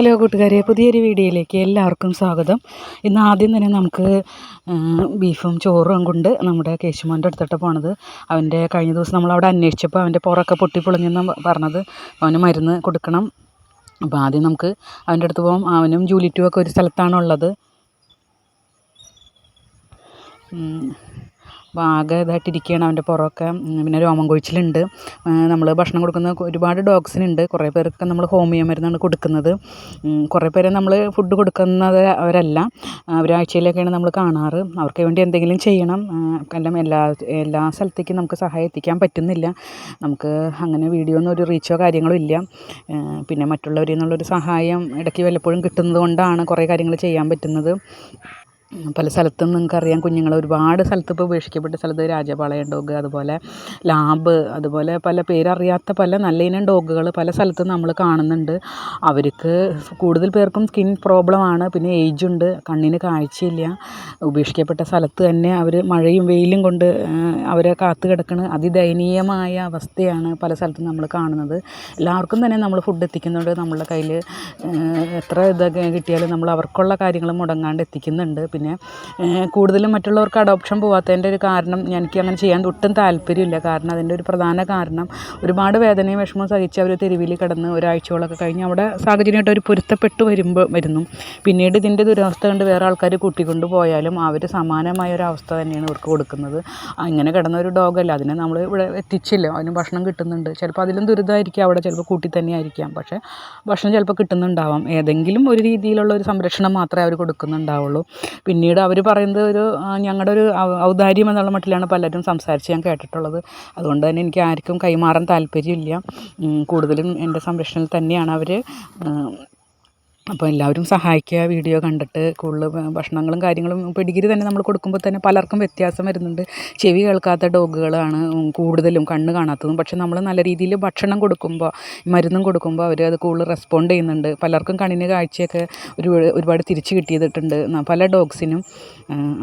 Hello കൂട്ടുകാരെ പുതിയൊരു വീഡിയോയിലേക്ക് എല്ലാവർക്കും സ്വാഗതം. ഇന്ന് ആദ്യം തന്നെ നമുക്ക് ബീഫും ചോറും കൊണ്ട് നമ്മുടെ കേശുമോന്റെ അടുത്തോട്ട് പോണത്. അവന്റെ കഴിഞ്ഞ ദിവസം നമ്മളവിടെ അന്വേഷിച്ചപ്പോൾ അവന്റെ പുറമൊക്കെ പൊട്ടിപ്പൊളിഞ്ഞെന്ന് പറഞ്ഞത്. അവന് മരുന്ന് കൊടുക്കണം. അപ്പോൾ ആദ്യം നമുക്ക് അവന്റെ അടുത്ത് പോകാം അവനും ജൂലിറ്റുമൊക്കെ ഒരു സ്ഥലത്താണുള്ളത്. അപ്പോൾ ആകെ ഇതായിട്ടിരിക്കുകയാണ് അവന്റെ പുറമൊക്കെ. പിന്നെ രോമം കൊഴിച്ചിലുണ്ട്. നമ്മൾ ഭക്ഷണം കൊടുക്കുന്ന ഒരുപാട് ഡോഗ്സിനുണ്ട്. കുറേ പേർക്ക് നമ്മൾ ഹോമിയോ മരുന്നാണ് കൊടുക്കുന്നത്. കുറേ പേരെ നമ്മൾ ഫുഡ് കൊടുക്കുന്നത് അവരല്ല. ഒരാഴ്ചയിലൊക്കെയാണ് നമ്മൾ കാണാറ്. അവർക്ക് വേണ്ടി എന്തെങ്കിലും ചെയ്യണം. എല്ലാം എല്ലാ എല്ലാ സ്ഥലത്തേക്കും നമുക്ക് സഹായം എത്തിക്കാൻ പറ്റുന്നില്ല. നമുക്ക് അങ്ങനെ വീഡിയോ ഒന്നും ഒരു റീച്ചോ കാര്യങ്ങളോ ഇല്ല. പിന്നെ മറ്റുള്ളവരിൽ നിന്നുള്ളൊരു സഹായം ഇടയ്ക്ക് വല്ലപ്പോഴും കിട്ടുന്നത് കൊണ്ടാണ് കുറേ കാര്യങ്ങൾ ചെയ്യാൻ പറ്റുന്നത്. പല സ്ഥലത്തും നിങ്ങൾക്കറിയാം കുഞ്ഞുങ്ങൾ ഒരുപാട് സ്ഥലത്ത് ഇപ്പോൾ ഉപേക്ഷിക്കപ്പെട്ട സ്ഥലത്ത് രാജപാളയം ഡോഗ് അതുപോലെ ലാബ് അതുപോലെ പല പേരറിയാത്ത പല നല്ല ഇനം ഡോഗുകൾ പല സ്ഥലത്തും നമ്മൾ കാണുന്നുണ്ട്. അവർക്ക് കൂടുതൽ പേർക്കും സ്കിൻ പ്രോബ്ലമാണ് പിന്നെ ഏജ് ഉണ്ട് കണ്ണിന് കാഴ്ചയില്ല. ഉപേക്ഷിക്കപ്പെട്ട സ്ഥലത്ത് തന്നെ അവർ മഴയും വെയിലും കൊണ്ട് അവരെ കാത്തു കിടക്കുന്ന അതിദയനീയമായ അവസ്ഥയാണ് പല സ്ഥലത്തും നമ്മൾ കാണുന്നത്. എല്ലാവർക്കും തന്നെ നമ്മൾ ഫുഡ് എത്തിക്കുന്നുണ്ട് നമ്മളുടെ കയ്യിൽ എത്ര ഇതൊക്കെ കിട്ടിയാലും നമ്മൾ അവർക്കുള്ള കാര്യങ്ങൾ മുടങ്ങാണ്ട് എത്തിക്കുന്നുണ്ട്. പിന്നെ കൂടുതലും മറ്റുള്ളവർക്ക് അഡോപ്ഷൻ പോകാത്തതിന്റെ ഒരു കാരണം എനിക്ക് അങ്ങനെ ചെയ്യാൻ ഒട്ടും താല്പര്യമില്ല. കാരണം അതിന്റെ ഒരു പ്രധാന കാരണം ഒരുപാട് വേദനയും വിഷമവും സഹിച്ച് അവർ തെരുവിൽ കിടന്ന് ഒരാഴ്ചകളൊക്കെ കഴിഞ്ഞ് അവിടെ സാഹചര്യമായിട്ട് അവർ പൊരുത്തപ്പെട്ട് വരുമ്പോൾ വരുന്നു. പിന്നീട് ഇതിന്റെ ദുരവസ്ഥ കണ്ട് വേറെ ആൾക്കാർ കൂട്ടിക്കൊണ്ട് പോയാലും അവർ സമാനമായ ഒരു അവസ്ഥ തന്നെയാണ് ഇവർക്ക് കൊടുക്കുന്നത്. അങ്ങനെ കിടന്ന ഒരു ഡോഗല്ല അതിനെ നമ്മൾ ഇവിടെ എത്തിച്ചില്ല. അതിന് ഭക്ഷണം കിട്ടുന്നുണ്ട്. ചിലപ്പോൾ അതിലും ദുരിതമായിരിക്കും അവിടെ ചിലപ്പോൾ കൂട്ടി തന്നെ ആയിരിക്കാം. പക്ഷേ ഭക്ഷണം ചിലപ്പോൾ കിട്ടുന്നുണ്ടാവാം. ഏതെങ്കിലും ഒരു രീതിയിലുള്ള ഒരു സംരക്ഷണം മാത്രമേ അവർ കൊടുക്കുന്നുണ്ടാവുള്ളൂ. പിന്നീട് അവർ പറയുന്നത് ഒരു ഞങ്ങളുടെ ഒരു ഔദാര്യം എന്നുള്ള മട്ടിലാണ് പലരും സംസാരിച്ച് ഞാൻ കേട്ടിട്ടുള്ളത്. അതുകൊണ്ട് തന്നെ എനിക്ക് ആർക്കും കൈമാറാൻ താല്പര്യമില്ല. കൂടുതലും എന്റെ സംരക്ഷണത്തിൽ തന്നെയാണ് അവർ അപ്പോൾ എല്ലാവരും സഹായിക്കുക. വീഡിയോ കണ്ടിട്ട് കൂടുതൽ ഭക്ഷണങ്ങളും കാര്യങ്ങളും പെഡിഗ്രി തന്നെ നമ്മൾ കൊടുക്കുമ്പോൾ തന്നെ പലർക്കും വ്യത്യാസം വരുന്നുണ്ട്. ചെവി കേൾക്കാത്ത ഡോഗുകളാണ് കൂടുതലും കണ്ണ് കാണാത്തതും. പക്ഷെ നമ്മൾ നല്ല രീതിയിൽ ഭക്ഷണം കൊടുക്കുമ്പോൾ മരുന്നും കൊടുക്കുമ്പോൾ അവർ അത് കൂടുതൽ റെസ്പോണ്ട് ചെയ്യുന്നുണ്ട്. പലർക്കും കണ്ണിന് കാഴ്ചയൊക്കെ ഒരു ഒരുപാട് തിരിച്ചു കിട്ടിയതിട്ടുണ്ട് പല ഡോഗ്സിനും.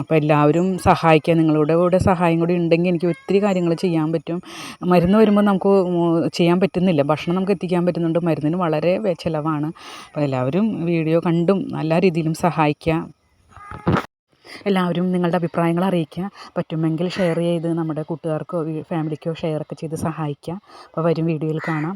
അപ്പോൾ എല്ലാവരും സഹായിക്കുക. നിങ്ങളുടെ കൂടെ സഹായം കൂടി ഉണ്ടെങ്കിൽ എനിക്ക് ഒത്തിരി കാര്യങ്ങൾ ചെയ്യാൻ പറ്റും. മരുന്ന് വരുമ്പോൾ നമുക്ക് ചെയ്യാൻ പറ്റുന്നില്ല. ഭക്ഷണം നമുക്ക് എത്തിക്കാൻ പറ്റുന്നുണ്ട്. മരുന്നിന് വളരെ ചിലവാണ്. അപ്പോൾ എല്ലാവരും വീഡിയോ കണ്ടും നല്ല രീതിയിലും സഹായിക്കുക. എല്ലാവരും നിങ്ങളുടെ അഭിപ്രായങ്ങൾ അറിയിക്കുക. പറ്റുമെങ്കിൽ ഷെയർ ചെയ്ത് നമ്മുടെ കൂട്ടുകാർക്കോ ഫാമിലിക്കോ ഷെയറൊക്കെ ചെയ്ത് സഹായിക്കുക. അപ്പോൾ വരും വീഡിയോയിൽ കാണാം.